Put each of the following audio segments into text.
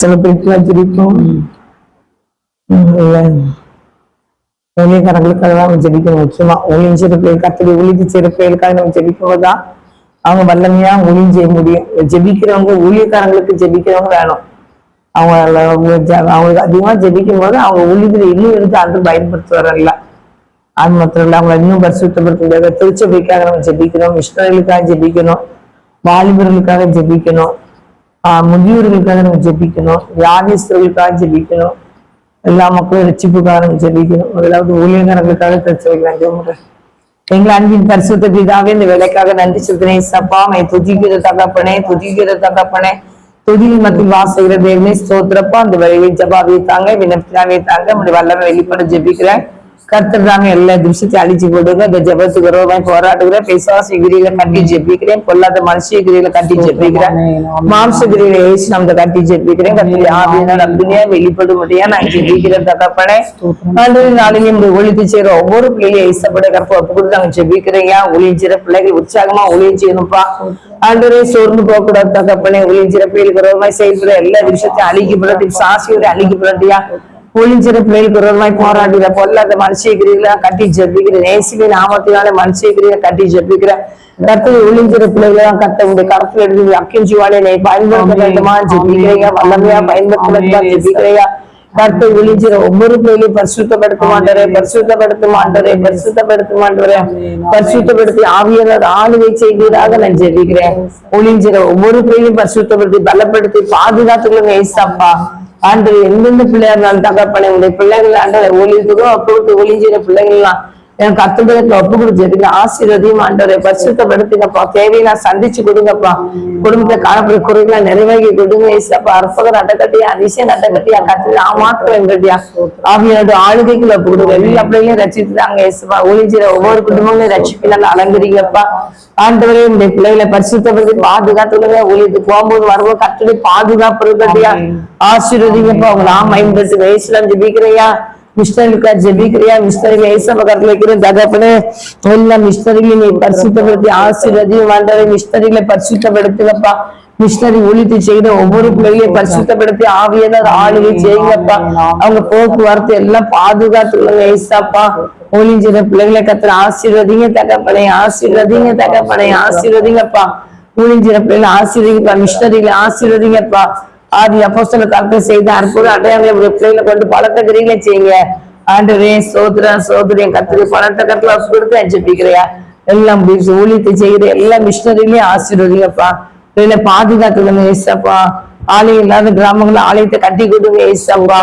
சில பேருக்குலாம் ஜெபிப்போம் ஊழியக்காரங்களுக்காக தான் நம்ம ஜெபிக்கணும் முக்கியமா. ஊழியம் பிள்ளைகள் கத்தடி ஊழியத்து நம்ம ஜெபிக்கும் போதுதான் அவங்க வல்லமையா ஊழியம் செய்ய முடியும். ஜெபிக்கிறவங்க ஊழியக்காரங்களுக்கு ஜெபிக்கிறவங்க வேணும். அவங்க அவங்களுக்கு அதிகமா ஜெபிக்கும் போது அவங்க ஊழியத்துல இன்னும் எடுத்து அன்று பயன்படுத்துவாரல்ல. அது மாத்திரம் இல்ல அவங்களை இன்னும் பரிசுத்தப்படுத்த திருச்சபைக்காக நம்ம ஜெபிக்கணும் மிஷனரிகளுக்காக ஜெபிக்கணும் வாலிபர்களுக்காக ஜெபிக்கணும். முதியோர்களுக்காக நம்ம ஜெபிக்கணும். வியாதிஸ்தர்களுக்காக ஜெபிக்கணும். எல்லா மக்களும் ரட்சிப்புக்காக நம்ம ஜெபிக்கணும். முதலாவது ஊழியக்காரர்களுக்காக திருச்சபைக்காக ஜெபமுறை எங்கள் அன்பின் பரிசுத்த பிதாவே இந்த வேலைக்காக நன்றி சொல்கிறேன். சப்பா மை துதிக்கிற தகப்பனே துதிக்கிற தகப்பனே. துதியில் மத்தியில் வாசுகிற தேவனே ஸ்தோத்திரப்பா. அந்த வேலையை ஜபாவே தாங்க வினப்பினாவே தாங்க. உடைய வல்லமை வெளிப்பட ஜெபிக்கிறேன். கர்த்தர் தாங்க எல்லா விஷயத்தை அழிச்சு போடுங்க. இந்த ஜபத்துக்கு விரோதமாய் போராடுகிறேன் பிசாசு கிரியில கட்டி ஜெபிக்கிறேன். பொல்லாத மனுஷ கிரியில கட்டி ஜெபிக்கிறேன். மாம்ச கிரியில ஏசு நம்ம கட்டி ஜெபிக்கிறேன். கத்திரி ஆவியினால் அக்னியா வெளிப்படும்படியா நான் ஜெபிக்கிறேன் தகப்பனே. ஆண்டு நாளையும் இந்த ஒழித்து செய்யற ஒவ்வொரு பிள்ளையும் ஏசப்பட கற்ப ஒப்பு கொடுத்து நாங்க ஜெபிக்கிறீங்க ஒளிஞ்சிற பிள்ளைகள் உற்சாகமா ஒளிஞ்சிருப்பா ஆண்டவரே சோர்ந்து போக கூடாது தகப்பனே ஒளிஞ்சிற பிள்ளைகளுக்கு விரோதமாய் செயல்பட. எல்லா விஷயத்தையும் அழிக்கப்படட்டும் சாசியோட அழிக்கப்படட்டியா ஒளிஞ்சிற பிள்ளைகளுக்கு விரோதமாய் போராடுகிற பொல்லாத மனுஷகிரிகளை கட்டி ஜெபிக்கிற நேசிலே நாமத்தினால மனுஷகிரியை கட்டி ஜெபிக்கிற கத்தை ஒளிஞ்சிற பிள்ளைகளை கத்த உடைய கரத்துல எடுத்து அக்கிஞ்சி வாழையை பயன்படுத்த வேண்டுமா? ஜெபிக்கிறீங்க வல்லமையா பயன்படுத்த வேண்டுமா ஜெபிக்கிறீங்க கத்தை ஒளிஞ்சிற ஒவ்வொரு பிள்ளைகளையும் பரிசுத்தப்படுத்த மாட்டாரே பரிசுத்தப்படுத்த மாட்டாரே பரிசுத்தப்படுத்த மாட்டாரே பரிசுத்தப்படுத்தி ஆவியாளர் ஆளுகை செய்வீராக நான் ஜெபிக்கிறேன். ஒளிஞ்சிற ஒவ்வொரு பிள்ளைகளையும் பரிசுத்தப்படுத்தி பலப்படுத்தி பாதுகாத்துக்கொள்ளுங்க ஏசப்பா. ஆண்டு எந்தெந்த பிள்ளையா இருந்தாலும் தகப்பனே உடைய பிள்ளைகள் ஆண்டு ஒளிந்துக்கோ அப்பொழுது ஒளிஞ்சிற பிள்ளைகள்லாம் எனக்கு அத்துபதத்துல ஒப்பு கொடுத்துருங்க ஆசீர்வதியும் ஆண்டவரை பரிசுத்தப்படுத்துங்கப்பா தேவையெல்லாம் சந்திச்சு கொடுங்கப்பா. குடும்பத்தை காணப்பட குறைகளை நிறைவேறி கொடுங்க ஏசப்பா. அற்பக நட்டக்கட்டியா அதிசய நட்டக்கட்டியா கத்து ஆமாத்திரம் எங்கட்டியா ஆவியோட ஆளுகைக்குள்ள ஒப்பு கொடுங்க எல்லா பிள்ளைகளையும் ரசித்துதாங்க ஏசப்பா. ஒளிஞ்சிற ஒவ்வொரு குடும்பங்களையும் ரட்சிப்பினால் அலங்கரிங்கப்பா ஆண்டவரே இந்த பிள்ளைகளை பரிசுத்தப்படுத்தி பாதுகாத்துள்ள ஊழியத்து போகும்போது வரும்போது கட்டுரை பாதுகாப்பு இருக்கட்டியா. ஆசீர்வதிங்கப்பா. அவங்க நாம் ஐம்பது வயசுல ஜெபிக்கிறையா மிஷனரிக்கா ஜெபிக்கிறியா மிஷனரிகள் ஏசப்ப கருத்துல வைக்கிற தகப்பனே പരിശുദ്ധപ്പെടുത്തി ആശീർവദിയും நீ பரிசுத்தப்படுத்தி ஆசீர்வதியும் மிஷினரி ஒழித்து செய்த ஒவ்வொரு பிள்ளைகளையும் பரிசுத்தப்படுத்தி ஆவியனர் ஆளுகை செய்யுங்கப்பா அவங்க போக்குவரத்து எல்லாம் பாதுகாத்துக்கொள்ளுங்க ஏசாப்பா ஒளிஞ்சிற பிள்ளைகளை கத்துற ஆசீர்வதிங்க தகப்பனை ஆசீர்வதிங்க தகப்பனை ஆசீர்வதிங்கப்பா ஒளிஞ்சிற பிள்ளைகளை ஆசீர்வதிங்கப்பா மிஷினரிகளை ஆசீர்வதிங்கப்பா ஆதி அப்போஸ்தல காலத்துல செய்த அற்புத அடையாளங்களை பிள்ளைகளை கொண்டு பலத்த கிரிகளை செய்யுங்க. ஆண்டவே சோதரா சோதரியன் கத்திரி பணத்தை கத்துல கொடுத்து ஜெபிக்கிறியா எல்லாம் ஊழியத்தை செய்கிற எல்லா மிஷினரிலையும் ஆசீர்வதிங்கப்பா. பிள்ளைகளை பாதுகாத்துக்கணும் ஏசப்பா. ஆலயம் இல்லாத கிராமங்கள ஆலயத்தை கட்டி கொடுங்க ஏசப்பா.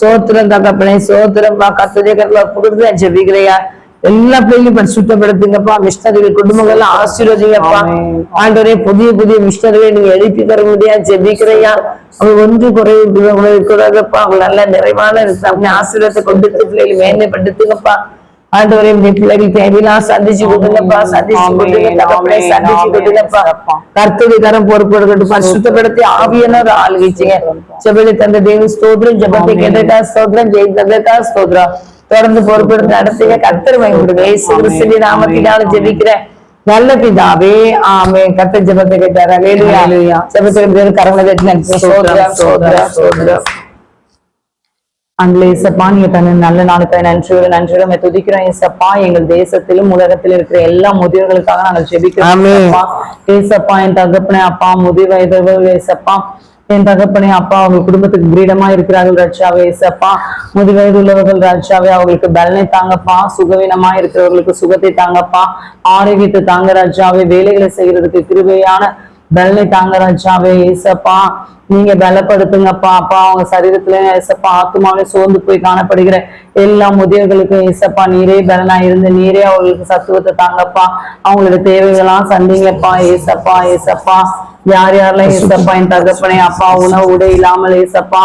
சோத்திரம் தகப்பனே சோத்திரம்பா கத்திரிய கத்துல கொடுத்து ஜெபிக்கிறியா எல்லா பிள்ளைகளையும் பரிசுத்தப்படுத்துங்கப்பா மிஷனரிகள் குடும்பங்கள்லாம் ஆசீர்வதிங்கப்பா. ஆண்டவரே புதிய புதிய மிஷனரிகளை நீங்க எழுப்பி தர முடியாது ஜெபிக்கிறையா அவங்க ஒன்று குறைவு கூடாதப்பா அவங்க நல்ல நிறைவான சாமி ஆசீர்வாதத்தை கொண்டு பிள்ளைகளை மேன்மைப்படுத்துங்கப்பா. ஆண்டவரே இந்த பிள்ளைகள் தேவையெல்லாம் சந்திச்சு கொடுங்கப்பா சந்திச்சு கொடுங்க தகப்பனே சந்திச்சு கொடுங்கப்பா கர்த்தருடைய கரம் பொறுப்படுக்கட்டும் பரிசுத்தப்படுத்தி ஆவியனர் ஆளுகிச்சுங்க ஜெபத்தை தந்த தேவி ஸ்தோத்திரம். ஜெபத்தை கேட்டதா ஸ்தோத்திரம். ஜெய் தந்ததா ஸ்தோத்திரம். தொடர்ந்து பொறுப்பெடுத்து பயன்படுங்க இயேசு கிறிஸ்துவின் நாமத்தினால ஜெபிக்கிற நல்ல பிதாவே ஆமே கர்த்தர் ஜெபத்தை கேட்டார். அல்லேலூயா ஜெபத்தை கரங்களை தட்டி சோதரம் சோதரம் இசப்பா நீங்க தன்னை நல்ல நாளுக்காக நன்றியோட நன்றியோட துதிக்கிறோம். இசப்பா எங்கள் தேசத்திலும் உலகத்திலும் இருக்கிற எல்லா முதியோர்களுக்காக நாங்கள் ஜெபிக்கிறோம். இயேசப்பா என் தகப்பனே அப்பா முதிய வயதவர்கள் இசப்பா. என் தகப்பனே அப்பா அவங்க குடும்பத்துக்கு கிரீடமா இருக்கிறார்கள் ராஜாவே இசப்பா. முதுவயது உள்ளவர்கள் ராஜாவே அவங்களுக்கு பலனை தாங்கப்பா. சுகவீனமா இருக்கிறவர்களுக்கு சுகத்தை தாங்கப்பா. ஆரோக்கியத்தை தாங்க ராஜாவே வேலைகளை செய்யறதுக்கு கிருபையான பலனை தாங்க ராஜாவே ஏசப்பா நீங்க பலப்படுத்துங்கப்பா. அப்பா அவங்க சரீரத்துல ஏசப்பா ஆத்துமாவே சோர்ந்து போய் காணப்படுகிற எல்லா முதியவர்களுக்கும் ஏசப்பா நீரே பலனா இருந்து நீரே அவங்களுக்கு சத்துவத்தை தாங்கப்பா. அவங்களோட தேவைகளாம் சந்திங்கப்பா. ஏசப்பா ஏசப்பா யார் யாரெல்லாம் ஏசப்பா என் தகப்பனே அப்பா உணவு உடை இல்லாமல் ஏசப்பா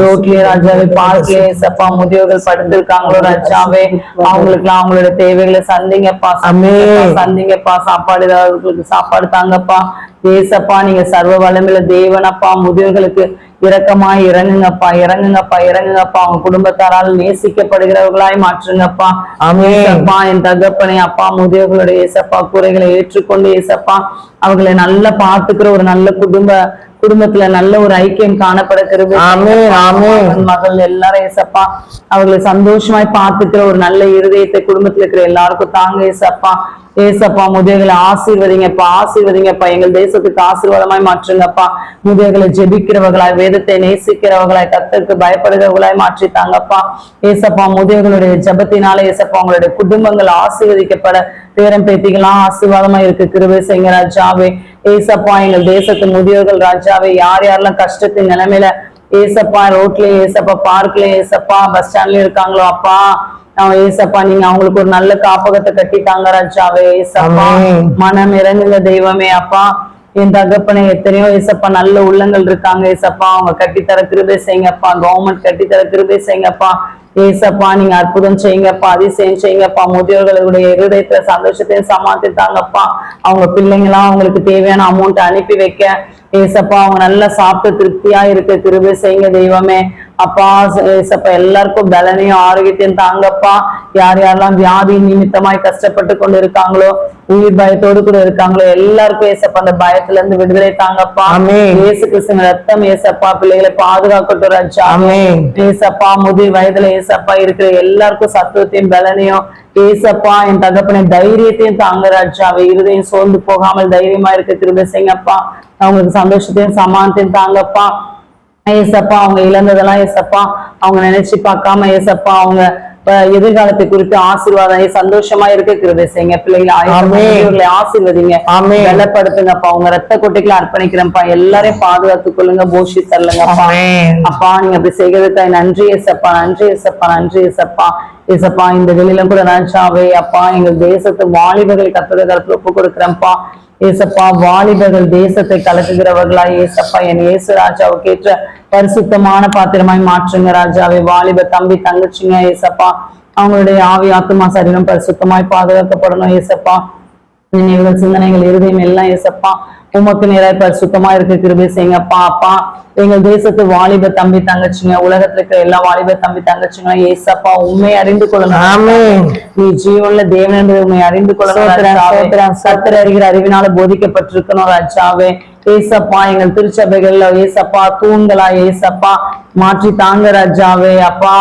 ரோட்லயே ராஜாவே பார்க்கலே ஏசப்பா முதியோர்கள் படுத்திருக்காங்களோ ராஜாவே அவங்களுக்கு அவங்களோட தேவைகளை சந்திங்கப்பா சந்திங்கப்பா, சந்திங்கப்பா சாப்பாடு ஏதாவது சாப்பாடு தாங்கப்பா. ஏசப்பா நீங்க சர்வ வளமில்ல தேவனப்பா முதியோர்களுக்கு இரக்கமாய் இறங்குங்கப்பா இறங்குங்கப்பா இறங்குங்கப்பா. அவங்க குடும்பத்தாரால் நேசிக்கப்படுகிறவர்களாய் மாற்றுங்கப்பா. ஏசப்பா என் தகப்பனே அப்பா முதியோர்களுடைய ஏசப்பா குறைகளை ஏற்றுக்கொண்டு ஏசப்பா அவங்களை நல்லா பாத்துக்கிற ஒரு நல்ல குடும்ப குடும்பத்துல நல்ல ஒரு ஐக்கியம் காணப்பட கிருபை ஆமென், ஆமென். மகன், மகள் எல்லாரும் ஏசப்பா அவர்களை சந்தோஷமாய் பார்த்துக்கிற ஒரு நல்ல இருதயத்தை குடும்பத்துல இருக்கிற எல்லாருக்கும் தாங்க ஏசப்பா. ஏசப்பா முதியர்களை ஆசீர்வதிங்கப்பா ஆசீர்வதிங்கப்பா. எங்கள் தேசத்துக்கு ஆசீர்வாதமாய் மாற்றுங்கப்பா. முதியர்களை ஜெபிக்கிறவர்களாய் வேதத்தை நேசிக்கிறவர்களாய் கத்திற்கு பயப்படுகிறவர்களாய் மாற்றித்தாங்கப்பா. ஏசப்பா முதியர்களுடைய ஜெபத்தினால ஏசப்பா உங்களுடைய குடும்பங்கள் ஆசீர்வதிக்கப்பட. பேரம் பேத்திகளாம் ஆசீர்வாதமா இருக்கு. கிருபை செய்யுங்க ராஜாவே. ஏசப்பா எங்கள் தேசத்து முதியோர்கள் ராஜாவே. யார் யாரெல்லாம் கஷ்டத்தின் நிலைமையில ஏசப்பா ரோட்ல ஏசப்பா பார்க்லயே ஏசப்பா பஸ் ஸ்டாண்ட்லயும் இருக்காங்களோ அப்பா. ஏசப்பா நீங்க அவங்களுக்கு ஒரு நல்ல காப்பகத்தை கட்டிட்டாங்க ராஜாவே. ஏசப்பா. மனம் இறங்குங்க தெய்வமே அப்பா. என் தகப்பனை எத்தனையோ ஏசப்பா நல்ல உள்ளங்கள் இருக்காங்க ஏசப்பா. அவங்க கட்டித்தர கிருபை செய்யுங்கப்பா. கவர்மெண்ட் கட்டித்தர கிருபை செய்யுங்கப்பா. ஏசப்பா நீங்க அற்புதம் செய்யுங்கப்பா அதிசயம் செய்யுங்கப்பா. முதியோர்களுடைய இருதயத்துல சந்தோஷத்தையும் சமாளித்தாங்கப்பா அவங்க பிள்ளைங்களாம் அவங்களுக்கு தேவையான அமௌண்ட் அனுப்பி வைக்க. ஏசப்பா அவங்க நல்லா சாப்பிட்டு திருப்தியா இருக்க கிருபை செய்யுங்க தெய்வமே. அப்பா ஏசப்பா எல்லாருக்கும் பலனையும் ஆரோக்கியத்தையும் தாங்கப்பா. யார் யாரெல்லாம் வியாதி நிமித்தமாய் கஷ்டப்பட்டு கொண்டு இருக்காங்களோ உயிர் பயத்தோடு கூட இருக்காங்களோ எல்லாருக்கும் ஏசப்பா அந்த பயத்துல இருந்து விடுதலை தாங்கப்பா. ஆமென். இயேசு கிறிஸ்துவின் ரத்தம் ஏசப்பா பிள்ளைகளை பாதுகாக்கட்டும் ராஜா. ஏசப்பா முதிர் வயதுல ஏசப்பா இருக்கிற எல்லாருக்கும் சத்துவத்தையும் பலனையும் ஏசப்பா என் தகப்பனை தைரியத்தையும் தாங்க ராஜாவை இருதையும் சோர்ந்து போகாமல் தைரியமா இருக்க திரும்ப அவங்களுக்கு சந்தோஷத்தையும் சமானத்தையும் தாங்கப்பா. ஏசப்பா அவங்க இழந்ததெல்லாம் ஏசப்பா அவங்க நினைச்சு பார்க்காம ஏசப்பா அவங்க எதிர்காலத்தை குறித்து ஆசீர்வாதம் சந்தோஷமா இருக்க கிருபை செய்யுங்க பிள்ளைகளை ஆசீர்வதிங்க. ஆமென். பலப்படுத்துங்கப்பா உங்க ரத்த கொட்டைகளை அர்ப்பணிக்கிறேன்ப்பா. எல்லாரையும் பாதுகாத்துக் கொள்ளுங்க போஷி தள்ளுங்கப்பா ஆமென். அப்பா நீங்க அப்படி செய்கிறதுக்காக நன்றி ஏசப்பா நன்றி ஏசப்பா நன்றி ஏசப்பா. ஏசப்பா இந்த வெளியில கூட ராஜாவே அப்பா. எங்கள் தேசத்து வாலிபர்கள் கத்துற கருத்துல ஒப்பு கொடுக்குறேன்ப்பா. ஏசப்பா வாலிபர்கள் தேசத்தை கலக்குகிறவர்களா ஏசப்பா என் இயேசு ராஜாவுக்கு ஏற்ற பரிசுத்தமான பாத்திரமாய் மாற்றுங்க ராஜாவை. வாலிப தம்பி தங்கச்சிங்க ஏசப்பா. அவங்களுடைய ஆவி ஆத்துமா சரீரம் பரிசுத்தமாய் பாதுகாக்கப்படணும் ஏசப்பா. நினைவுகள் சிந்தனைகள் இருதயம் எல்லாம் ஏசப்பா. உமக்கு நேராய் பரிசுத்தமா இருக்க. கிருபை செய்யுங்கப்பா அப்பா எங்கள் தேசத்து வாலிப தம்பி தங்கச்சிங்க உலகத்துல இருக்கிற எல்லா வாலிப தம்பி தங்கச்சிங்க ஏசப்பா உண்மை அறிந்து கொள்ளணும். நீ ஜீவன்ல தேவன் உண்மை அறிந்து கொள்ளணும் கர்த்தர் அறிகிற அறிவினால போதிக்கப்பட்டிருக்கணும் ராஜாவே. ஏசப்பா எங்கள் திருச்சபைகள்ல ஏசப்பா தூண்களா ஏசப்பா மாற்றி தாங்க ராஜாவே. அப்பா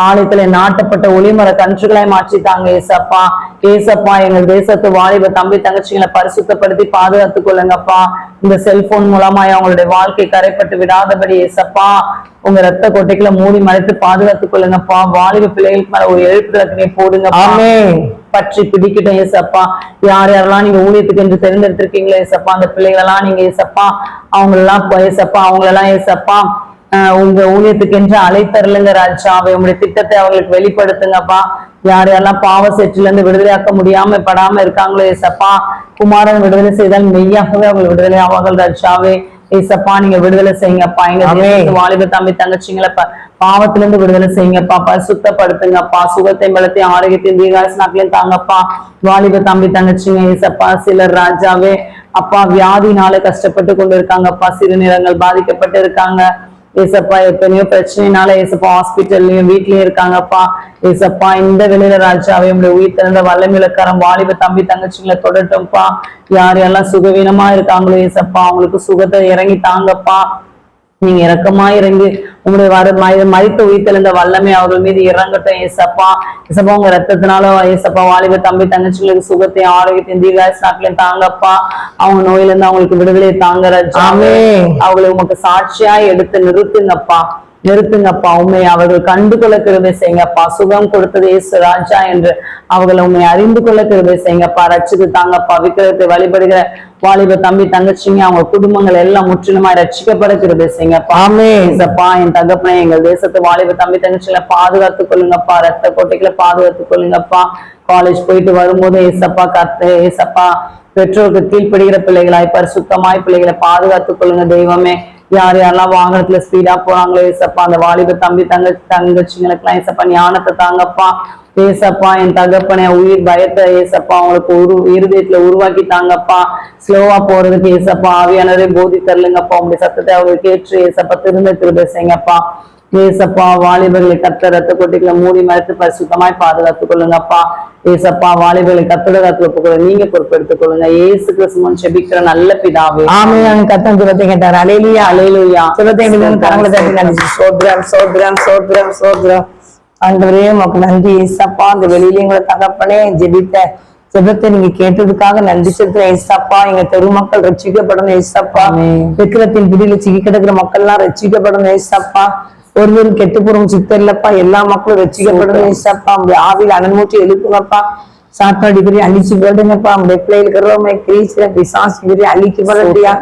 ஆலயத்துல நாட்டப்பட்ட ஒளிமர கன்றுகளாய் மாற்றி தாங்க ஏசப்பா. ஏசப்பா எங்கள் தேசத்து வாலிப தம்பி தங்கச்சிகளை பரிசுத்தப்படுத்தி பாதுகாத்துக் கொள்ளுங்கப்பா. இந்த செல்போன் மூலமாய் அவங்களுடைய வாழ்க்கை கரைப்பட்டு விடாதபடி ஏசப்பா. உங்க ரத்த கொட்டைகளை மூடி மறைத்து பாதுகாத்துக் கொள்ளுங்கப்பா. வாலிப பிள்ளைகளுக்கு மேல ஒரு போடுங்கப்பா. ஆமென். பற்றி பிடிக்கட்டும் ஏசப்பா. யார் யாரெல்லாம் நீங்க ஊழியத்துக்கு என்று தெரிந்தெடுத்திருக்கீங்களோ ஏசப்பா. அந்த பிள்ளைகளெல்லாம் நீங்க ஏசப்பா. அவங்களெல்லாம் ஏசப்பா. அவங்களெல்லாம் ஏசப்பா. உங்க ஊழியத்துக்கு என்று அழைத்தரலுங்க ராஜாவை உங்களுடைய திட்டத்தை அவங்களுக்கு வெளிப்படுத்துங்கப்பா. யார் யாரெல்லாம் பாவ செற்றில இருந்து விடுதலையாக்க முடியாம படாம இருக்காங்களோ ஏசப்பா. குமாரன் விடுதலை செய்தால் மெய்யாகவே அவங்க விடுதலை ஆவார்கள் ராஜாவே. ஏசப்பா நீங்க விடுதலை செய்யுங்கப்பா. எங்க வாலிப தம்பி தங்கச்சிங்களை பாவத்திலிருந்து விடுதலை செய்யுங்கப்பா. பரிசுத்தப்படுத்துங்கப்பா. சுகத்தையும் பலத்தையும் ஆரோக்கியத்தையும் தீர்காசு நாட்களையும் தாங்கப்பா. வாலிப தம்பி தங்கச்சிங்க ஏசப்பா சிலர் ராஜாவே. அப்பா வியாதினால கஷ்டப்பட்டு கொண்டு இருக்காங்கப்பா சிறுநீரங்கள் பாதிக்கப்பட்டு இருக்காங்க. ஏசப்பா எத்தனையோ பிரச்சனைனால ஏசப்பா ஹாஸ்பிட்டல்லையும் வீட்லயும் இருக்காங்கப்பா. ஏசப்பா இந்த வெளியில ராஜாவே உங்களுடைய உயிர் திறந்த வல்லமிழக்காரன் வாலிப தம்பி தங்கச்சிங்களை தொடட்டும்ப்பா. யார் யாரெல்லாம் சுகவீனமா இருக்காங்களோ ஏசப்பா அவங்களுக்கு சுகத்தை இறங்கி தாங்கப்பா. நீங்க இரக்கமா இறங்கி உங்களுடைய வர ம- மரித்த உயிர்த்தெழுந்த வல்லமை அவர்கள் மீது இறங்கட்டும் ஏசப்பா ஏசப்பா உங்க ரத்தத்தினால ஏசப்பா வாலிப தம்பி தங்கச்சிகளுக்கு சுகத்தையும் ஆரோக்கியத்தையும் தீர்காயுசு நாட்களையும் தாங்கப்பா அவங்க நோயில இருந்து அவங்களுக்கு விடுதலை தாங்க ராஜாவே. ஆமென். அவங்களை உமக்கு சாட்சியா எடுத்து நிறுத்துங்கப்பா நிறுத்துங்கப்பா உண்மை அவர்கள் கண்டு கொள்ள கிருபை செய்யுங்கப்பா. சுகம் கொடுத்தது இயேசு ராஜா என்று அவர்களை உண்மை அறிந்து கொள்ள கிருபை செய்யுங்கப்பா. ரட்சித்து தாங்கப்பா. விக்கிரத்தை வழிபடுகிற வாலிப தம்பி தங்கச்சிங்க அவங்க குடும்பங்கள் எல்லாம் முற்றிலுமாய் ரட்சிக்கப்பட கிருபை செய்யுங்கப்பா. ஏசப்பா என் தகப்பனே எங்கள் தேசத்து வாலிப தம்பி தங்கச்சிகளை பாதுகாத்துக் கொள்ளுங்கப்பா. ரத்த கோட்டைகளை பாதுகாத்துக் கொள்ளுங்கப்பா. காலேஜ் போயிட்டு வரும்போது ஏசப்பா கத்து ஏசப்பா பெற்றோருக்கு கீழ்ப்படுகிற பிள்ளைகளாய் பரிசுத்தமாய் பிள்ளைகளை பாதுகாத்துக் கொள்ளுங்க. தெய்வமே யார் யாரெல்லாம் வாகனத்துல ஸ்பீடா போறாங்களோ ஏசப்பா அந்த வாலிப தம்பி தங்க தங்கச்சிங்களுக்கெல்லாம் ஏசப்பா ஞானத்தை தாங்கப்பா. ஏசப்பா என் தகப்பனை உயிர் பயத்தை ஏசப்பா அவங்களுக்கு உரு இருதயத்துல உருவாக்கி தாங்கப்பா. ஸ்லோவா போறதுக்கு ஏசப்பா ஆவியானவரே போதி தரலுங்கப்பா உங்களுடைய சத்தத்தை அவங்களுக்கு ஏற்று ஏசப்பா திரும்ப திரும்ப செய்யப்பா ஏசப்பா வாலிபர்களை கத்த ரத்த கொட்டிகளை மூடி மறைத்து பரிசுத்தமாய் பாதுகாத்துக் கொள்ளுங்கப்பா. ஏசப்பா வாலிபர்களை கத்தோட கத்துல போகிற நீங்க பொறுப்பெடுத்துக் கொள்ளுங்க. ஏசு கிறிஸ்துவன் செபிக்கிற நல்ல பிதாவே. ஆமே அவன் கத்தன் ஜெபத்தை கேட்டார். அலையிலியா அலையிலுயா எங்களுக்கு கரங்களை தட்டி நன்றி சோத்ரம் சோத்ரம் சோத்ரம் சோத்ரம் ஆண்டவரே உமக்கு நன்றி. ஏசப்பா அந்த வெளியில எங்களை தகப்பனே ஜெபித்த ஜெபத்தை நீங்க கேட்டதுக்காக நன்றி செலுத்துறேன் ஏசப்பா எங்க தெரு மக்கள் ரட்சிக்கப்படணும். ஏசப்பா. விக்கிரத்தின் பிடியில சிக்கி கிடக்கிற மக்கள் எல்லாம் ரட்சிக்கப்படணும். ஏசப்பா ஒருவரும் கெட்டு போறோம் சித்தம் இல்லப்பா எல்லா மக்களும் ரட்சிக்கப்படணும் ஏசப்பா உங்களுடைய ஆவியில் அனல்மூட்டி எழுப்புங்கப்பா. சாத்தாடி பெரிய அழிச்சு போடுங்கப்பா. உங்களுடைய பிள்ளைகள் இருக்கிறவங்க கிரீச்சில பிசாசு பெரிய அழிக்கு படட்டியா?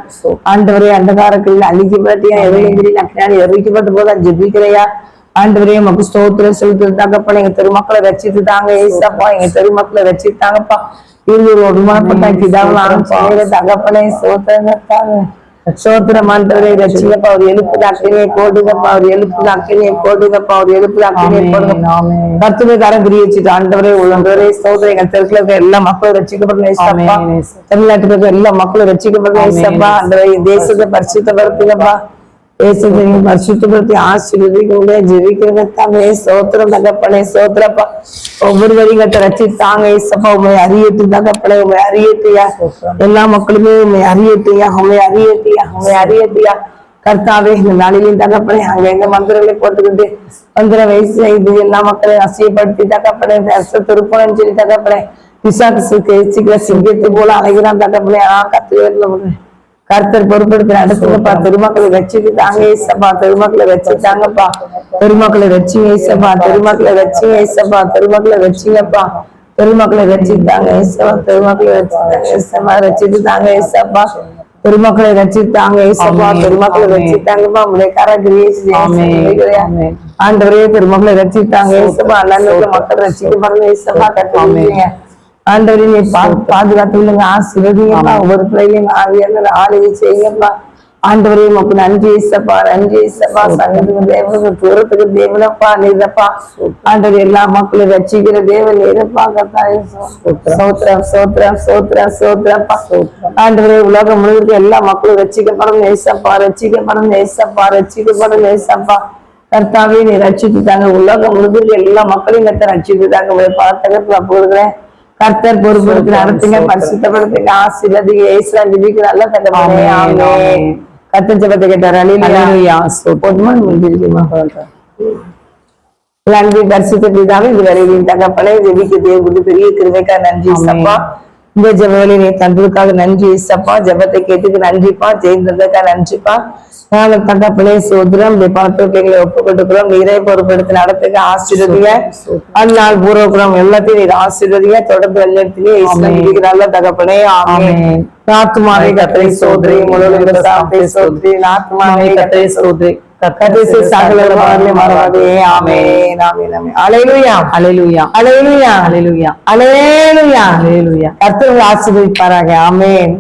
ஆண்டவரே அந்தகாரத்தில் அழிக்கு படட்டியா? எவையங்கிரி நக்கினாடி எரிக்கப்பட்டு போதா? ஜெபிக்கிறையா ஆண்டவரே மக்கு ஸ்தோத்திரம் செலுத்து எங்க தெருமக்களை ரச்சித்து தாங்க ஏசப்பா. எங்க தெருமக்களை ரச்சித்தாங்கப்பா இருவர் ஒருமானப்பட்ட கிதாவலாம் தகப்பனே சோத்திரத்தாங்க சோத்திரம் ஆண்டவரே ரட்சிங்கப்பா அவர் எழுப்புது அக்கினியை போடுங்கப்பா அவர் எழுப்புது அக்கினியை போடுங்கப்பா அவர் எழுப்புது அக்கினியை போடுங்க. கத்துவே கரம் பிரிச்சுட்டு ஆண்டவரே உள்ளவரே சோதரை தெருக்குல இருக்க எல்லா மக்களும் ரசிக்கப்படணும் ஏசப்பா. தமிழ்நாட்டுல இருக்க எல்லா மக்களும் ரசிக்கப்படணும் ஆமென், ஏசப்பா இந்த தேசத்தை பரிசுத்தப்படுத்துங்கப்பா. தேசத்தை நீங்க பரிசுத்தப்படுத்தி ஆசீர்வதிக்கணும் ஜெபிக்கிறதாமே சோத்திரம் தகப்பனே சோத்திரப்பா ஒவ்வொரு வரிகத்தை ரச்சித்தாங்க ஏசப்பா உண்மை அறியட்டு தகப்பனே உண்மை அறியட்டியா எல்லா மக்களுமே உண்மை அறியட்டியா உண்மை அறியட்டியா உண்மை அறியட்டியா கர்த்தாவே இந்த நாளிலையும் தகப்பனே அங்க எங்க மந்திரங்களை போட்டுக்கிட்டு மந்திர வயசு செய்து எல்லா மக்களையும் அசியப்படுத்தி தகப்பனே அரச திருப்பணம் சொல்லி தகப்பனே பிசாசு கேச்சிக்கிற சிங்கத்தை போல அழகிறான் தகப்பனே ஆ கத்து கர்த்தர் பொறுப்படுத்த நடத்துங்கப்பா திருமக்களை வச்சுட்டு தாங்க ஏசப்பா திருமக்களை வச்சுட்டாங்கப்பா திருமக்களை வச்சு ஏசப்பா திருமக்களை வச்சு ஏசப்பா திருமக்களை வச்சுங்கப்பா. திருமக்களை வச்சுட்டாங்க ஏசப்பா திருமக்களை வச்சுட்டாங்க ஏசப்பா வச்சுட்டு தாங்க ஏசப்பா. திருமக்களை வச்சுட்டாங்க ஏசப்பா ஆமென். வச்சுட்டாங்கப்பா உங்களுடைய கரகிரியே ஆமென். ஆமென். ஆண்டவரே திருமக்களை ரசித்தாங்க ஏசப்பா. நல்ல மக்கள் ரசிக்கப்படணும் ஏசப்பா. கட்டுவாங்க ஆண்டவரே நீ பா- பாதுகாத்து விடுங்க ஆசீர்வதிங்கப்பா ஒவ்வொரு பிள்ளைகளையும் ஆவியான ஆளுகை செய்யுங்கப்பா ஆண்டவரே உமக்கு நன்றி ஏசப்பா நன்றி ஏசப்பா சங்கத்துக்கு தேவனுக்கு தூரத்துக்கு தேவனப்பா நீதப்பா ஆண்டவர் எல்லா மக்களும் ரசிக்கிற தேவன் நீதப்பா கத்தா சோத்ரம் சோத்ரம் சோத்ரம் சோத்ரப்பா ஆண்டவரே உலகம் முழுவதும் எல்லா மக்களும் ரசிக்கப்படணும் ஏசப்பா ரசிக்கப்படணும் ஏசப்பா ரசிக்கப்படணும் ஏசப்பா. கர்த்தாவே நீ ரட்சித்து தாங்க உலகம் முழுவதும் எல்லா மக்களையும் கத்த ரட்சித்து தாங்க உங்களை பார்த்தகத்துல போடுகிறேன். கர்த்தர் பொறுப்படுத்தி நடத்துங்க பரிசுத்தப்படுத்துங்க ஆசீர்வதிங்க ஏசுலாம் ஜிபிக்கு நல்ல ஆமென், ஆமே. கர்த்தர் ஜெபத்தை கேட்டார். அலிலுயா போதுமா முடிஞ்சிருக்குமா நன்றி பரிசுத்த பிதாவே இதுவரையிலும் தகப்பனே ஜெபிக்க தேவனுக்கு பெரிய கிருமைக்கா நன்றி. சப்பா. இந்த ஜெபவேலை நீ தந்ததுக்காக நன்றி சப்பா. ஜெபத்தை கேட்டுக்கு நன்றிப்பா. ஜெயந்ததுக்கா நன்றிப்பா. நானும் தகப்பனே சோதரம் இந்த பணத்தொகைகளை ஒப்பு கொடுக்கிறோம் நீரை பொறுப்பெடுத்து நடத்துக்க ஆசீர்வதிங்க அந்நாள் பூர்வகுரம் எல்லாத்தையும் நீர் ஆசீர்வதிங்க தொடர்ந்து வெள்ளத்திலே ஆமென். நல்ல தகப்பனே ஆமென். நாத்துமாவை கத்தரை சோதரி முழுவதும் சோதரி. நாத்துமாவை கத்தரை சோதரி. கடைசி சகல மறவாதே. ஆமே ஆமே ஆமே அலையிலுயா. அலையிலுயா. அலையிலுயா. அலையிலுயா. அலையிலுயா. அலையிலுயா. கர்த்தர் ஆசீர்வதிப்பாராக. ஆமென்.